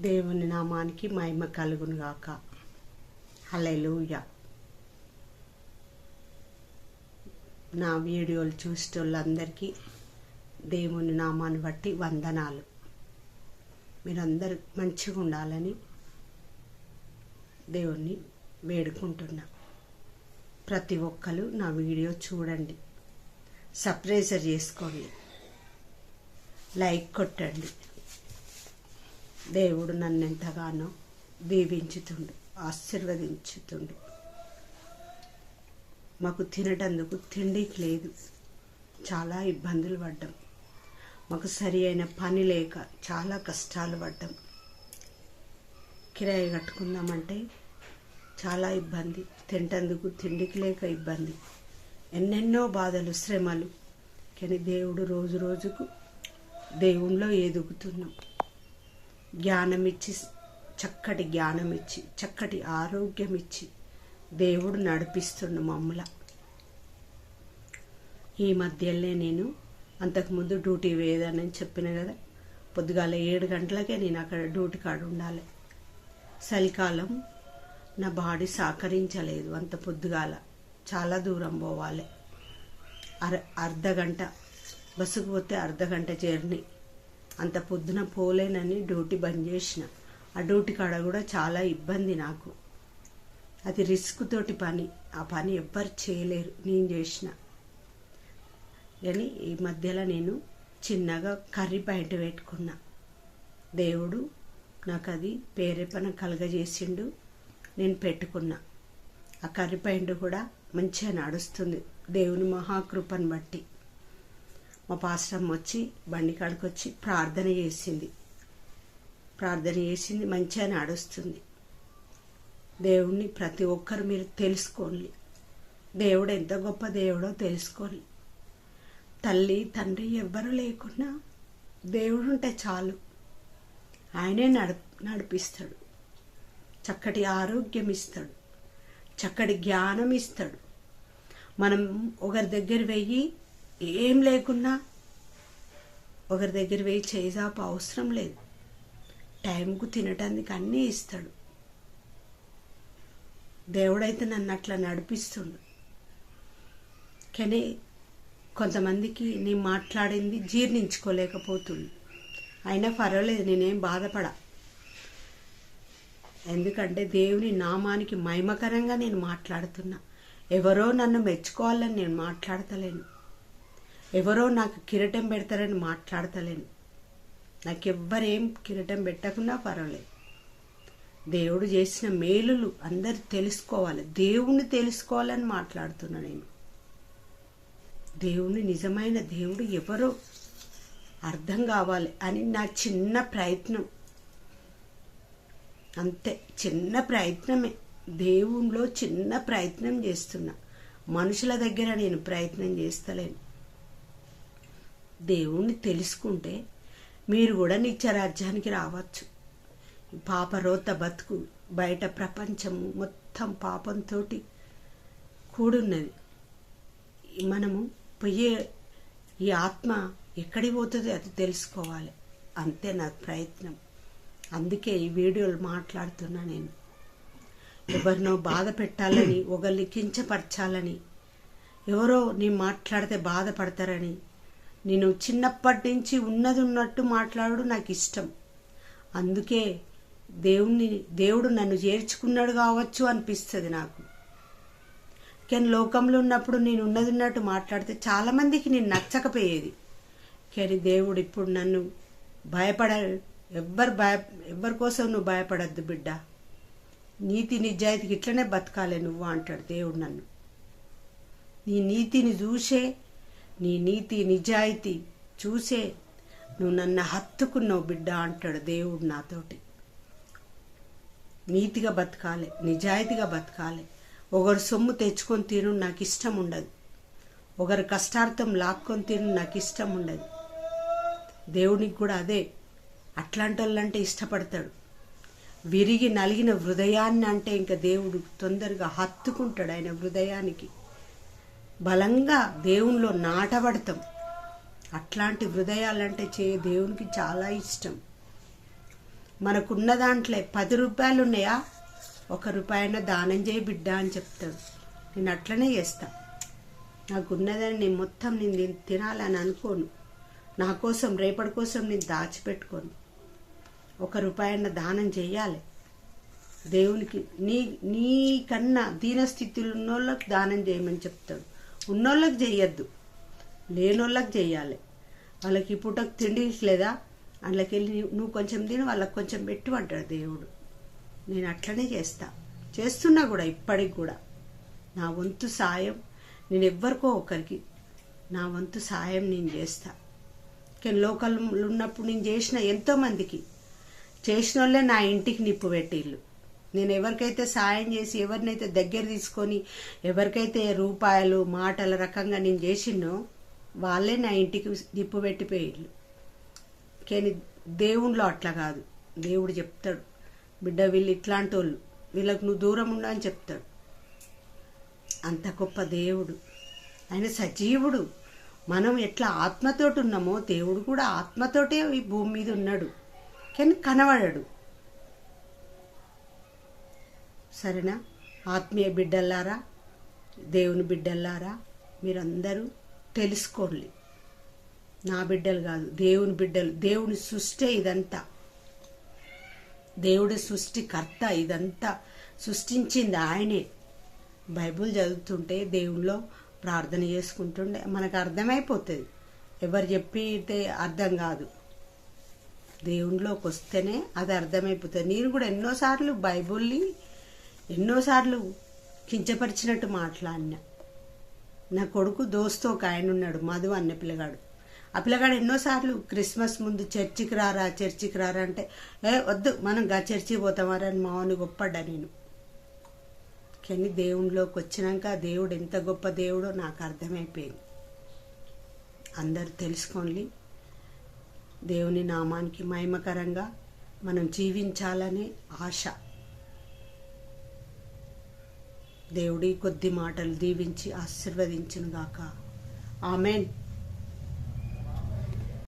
దేవుని నామానికి మహిమ కలుగును గాక. హల్లెలూయ. నా వీడియోలు చూసేటోళ్ళందరికీ దేవుని నామాన్ని బట్టి వందనాలు. మీరందరూ మంచిగా ఉండాలని దేవుణ్ణి వేడుకుంటున్నా. ప్రతి ఒక్కరు నా వీడియో చూడండి. సప్రైజర్ చేసుకోండి. లైక్ కొట్టండి. దేవుడు నన్ను ఎంతగానో దీవించుతుండు ఆశీర్వదించుతుండు. మాకు తినటందుకు తిండికి లేదు. చాలా ఇబ్బందులు పడ్డాం. మాకు సరి అయిన పని లేక చాలా కష్టాలు పడ్డాం. కిరాయి కట్టుకుందామంటే చాలా ఇబ్బంది తింటందుకు తిండికి లేక ఇబ్బంది. ఎన్నెన్నో బాధలు శ్రమలు. కానీ దేవుడు రోజు రోజుకు దేవుణ్ణిలో ఎదుగుతున్నాం. జ్ఞానం ఇచ్చి చక్కటి జ్ఞానం ఇచ్చి చక్కటి ఆరోగ్యం ఇచ్చి దేవుడు నడిపిస్తుండు మమ్మల. ఈ మధ్యలో నేను అంతకుముందు డ్యూటీ వేయదని చెప్పిన కదా పొద్దుగాల ఏడు గంటలకే నేను అక్కడ డ్యూటీ కాడ ఉండాలి. చలికాలం నా బాడీ సహకరించలేదు అంత పొద్దుగాల. చాలా దూరం పోవాలి. అర అర్ధ గంట బస్సుకు పోతే అర్ధ గంట జర్నీ. అంత పొద్దున పోలేనని డ్యూటీ బంద్ చేసిన. ఆ డ్యూటీ కాడ కూడా చాలా ఇబ్బంది నాకు. అది రిస్క్ తోటి పని. ఆ పని ఎవ్వరు చేయలేరు. నేను చేసిన. కానీ ఈ మధ్యలో నేను చిన్నగా కర్రీ పాయింట్ పెట్టుకున్నా. దేవుడు నాకు అది పేరేపన కలగజేసిండు. నేను పెట్టుకున్నా. ఆ కర్రీ పాయింట్ కూడా మంచిగా నడుస్తుంది. దేవుని మహాకృపను బట్టి. మా పాస్టమ్ వచ్చి బండి కాడికి వచ్చి ప్రార్థన చేసింది. ప్రార్థన చేసింది మంచిగా నడుస్తుంది. దేవుణ్ణి ప్రతి ఒక్కరు మీరు తెలుసుకోండి. దేవుడు ఎంత గొప్ప దేవుడో తెలుసుకోండి. తల్లి తండ్రి ఎవ్వరు లేకున్నా దేవుడు ఉంటే చాలు. ఆయనే నడు నడిపిస్తాడు. చక్కటి ఆరోగ్యం ఇస్తాడు. చక్కటి జ్ఞానం ఇస్తాడు. మనం ఒకరి దగ్గర వెయ్యి ఏం లేకున్నా ఒకరి దగ్గర పోయి చేజాపు అవసరం లేదు. టైంకు తినటానికి అన్నీ ఇస్తాడు. దేవుడైతే నన్ను అట్లా నడిపిస్తుండు. కానీ కొంతమందికి నేను మాట్లాడింది జీర్ణించుకోలేకపోతుంది అయినా పర్వాలేదు నేనేం బాధపడా. ఎందుకంటే దేవుని నామానికి మహిమకరంగా నేను మాట్లాడుతున్నా. ఎవరో నన్ను మెచ్చుకోవాలని నేను మాట్లాడతలేను. ఎవరో నాకు కిరీటం పెడతారని మాట్లాడతలేను. నాకెవ్వరేం కిరీటం పెట్టకుండా పర్వాలేదు. దేవుడు చేసిన మేలులు అందరు తెలుసుకోవాలి. దేవుణ్ణి తెలుసుకోవాలని మాట్లాడుతున్నా నేను. దేవుని నిజమైన దేవుడు ఎవరో అర్థం కావాలి అని నా చిన్న ప్రయత్నం. అంతే చిన్న ప్రయత్నమే. దేవునిలో చిన్న ప్రయత్నం చేస్తున్నా. మనుషుల దగ్గర నేను ప్రయత్నం చేస్తలేను. దేవుణ్ణి తెలుసుకుంటే మీరు కూడా నిత్యరాజ్యానికి రావచ్చు. పాపరోత బతుకు బయట ప్రపంచము మొత్తం పాపంతో కూడున్నది. మనము పోయే ఈ ఆత్మ ఎక్కడికి పోతుందో అది తెలుసుకోవాలి. అంతే నా ప్రయత్నం. అందుకే ఈ వీడియోలు మాట్లాడుతున్నా నేను. ఎవరినో బాధ పెట్టాలని ఒకరిని కించపరచాలని ఎవరో నేను మాట్లాడితే బాధపడతారని నేను చిన్నప్పటి నుంచి ఉన్నది ఉన్నట్టు మాట్లాడు నాకు ఇష్టం. అందుకే దేవుణ్ణి దేవుడు నన్ను చేర్చుకున్నాడు కావచ్చు అనిపిస్తుంది నాకు. కానీ లోకంలో ఉన్నప్పుడు నేను ఉన్నది ఉన్నట్టు మాట్లాడితే చాలామందికి నేను నచ్చకపోయేది. కానీ దేవుడు ఇప్పుడు నన్ను భయపడ ఎవ్వరు భయ ఎవ్వరి కోసం నువ్వు భయపడద్దు బిడ్డ. నీతి నిజాయితీకి ఇట్లనే బతకాలే నువ్వు అంటాడు దేవుడు నన్ను. నీ నీతిని చూసే నీ నీతి నిజాయితీ చూసే నువ్వు నన్ను హత్తుకున్నావు బిడ్డ అంటాడు దేవుడు నాతోటి. నీతిగా బతకాలి నిజాయితీగా బతకాలి. ఒకరు సొమ్ము తెచ్చుకొని తిను నాకు ఇష్టం ఉండదు. ఒకరు కష్టార్థం లాక్కొని తిను నాకు ఇష్టం ఉండదు. దేవునికి కూడా అదే. అట్లాంటి వాళ్ళంటే ఇష్టపడతాడు. విరిగి నలిగిన హృదయాన్ని అంటే ఇంకా దేవుడు తొందరగా హత్తుకుంటాడు ఆయన హృదయానికి. బలంగా దేవునిలో నాటబడతాం. అట్లాంటి హృదయాలంటే చే దేవునికి చాలా ఇష్టం. మనకున్న దాంట్లో పది రూపాయలు ఉన్నాయా ఒక రూపాయన దానం చేయి బిడ్డ అని చెప్తాడు నేను అట్లనే చేస్తా. నాకున్నదని నేను మొత్తం నేను తినాలని అనుకోను. నా కోసం రేపటి కోసం నేను దాచిపెట్టుకోను. ఒక రూపాయన దానం చేయాలి. దేవునికి నీ నీకన్నా దీనస్థితిలో ఉన్నోళ్ళకి దానం చేయమని చెప్తాడు ఉన్నోళ్ళకి చేయొద్దు లేనోళ్ళకి చేయాలి వాళ్ళకి పూటకు తిండి లేదా అందులోకి వెళ్ళి నువ్వు- కొంచెం తిని వాళ్ళకి కొంచెం పెట్టు అంటాడు దేవుడు. నేను అట్లనే చేస్తా. చేస్తున్నా కూడా ఇప్పటికి కూడా. నా వంతు సాయం నేను ఎవ్వరికో ఒకరికి. నా వంతు సాయం నేను చేస్తా. కానీ లోకల్ ఉన్నప్పుడు నేను చేసిన ఎంతోమందికి. చేసిన వాళ్ళే నా ఇంటికి నిప్పు పెట్టిళ్ళు. నేను ఎవరికైతే సాయం చేసి ఎవరినైతే దగ్గర తీసుకొని ఎవరికైతే రూపాయలు మాటల రకంగా నేను చేసినో వాళ్ళే నా ఇంటికి దిప్పు పెట్టిపోయిళ్ళు కానీ దేవుళ్ళు అట్లా కాదు. దేవుడు చెప్తాడు. బిడ్డ వీళ్ళు ఇట్లాంటి వాళ్ళు వీళ్ళకు నువ్వు దూరం ఉండు అని చెప్తాడు. అంత గొప్ప దేవుడు. ఆయన సజీవుడు. మనం ఎట్లా ఆత్మతోటి ఉన్నామో దేవుడు కూడా ఆత్మతోటే ఈ భూమి మీద ఉన్నాడు. కానీ కనబడడు. సరేనా? ఆత్మీయ బిడ్డల్లారా దేవుని బిడ్డల్లారా మీరందరూ తెలుసుకోండి. నా బిడ్డలు కాదు దేవుని బిడ్డలు దేవుని సృష్టి ఇదంతా. దేవుడి సృష్టికర్త ఇదంతా సృష్టించింది ఆయనే. బైబుల్ చదువుతుంటే దేవునిలో ప్రార్థన చేసుకుంటుండే. మనకు అర్థమైపోతుంది. ఎవరు చెప్పితే అర్థం కాదు. దేవునిలోకి వస్తేనే అది అర్థమైపోతుంది. నేను కూడా ఎన్నోసార్లు బైబుల్ని ఎన్నోసార్లు కించపరిచినట్టు మాట్లాడినా. నా కొడుకు దోస్తో ఒక ఆయన ఉన్నాడు మధు అన్న పిల్లగాడు. ఆ పిల్లగాడు ఎన్నోసార్లు క్రిస్మస్ ముందు చర్చికి రారా చర్చికి రారా అంటే ఏ వద్దు మనం గా చర్చికి పోతామారా అని మామూలు గొప్పడ్డా నేను. కానీ దేవునిలోకి వచ్చినాక దేవుడు ఎంత గొప్ప దేవుడో నాకు అర్థమైపోయింది. అందరూ తెలుసుకోండి దేవుని నామానికి మహిమకరంగా మనం జీవించాలనే ఆశ. దేవుడి కొద్ది మాటలు దీవించి ఆశీర్వదించునుగాక. ఆమెన్.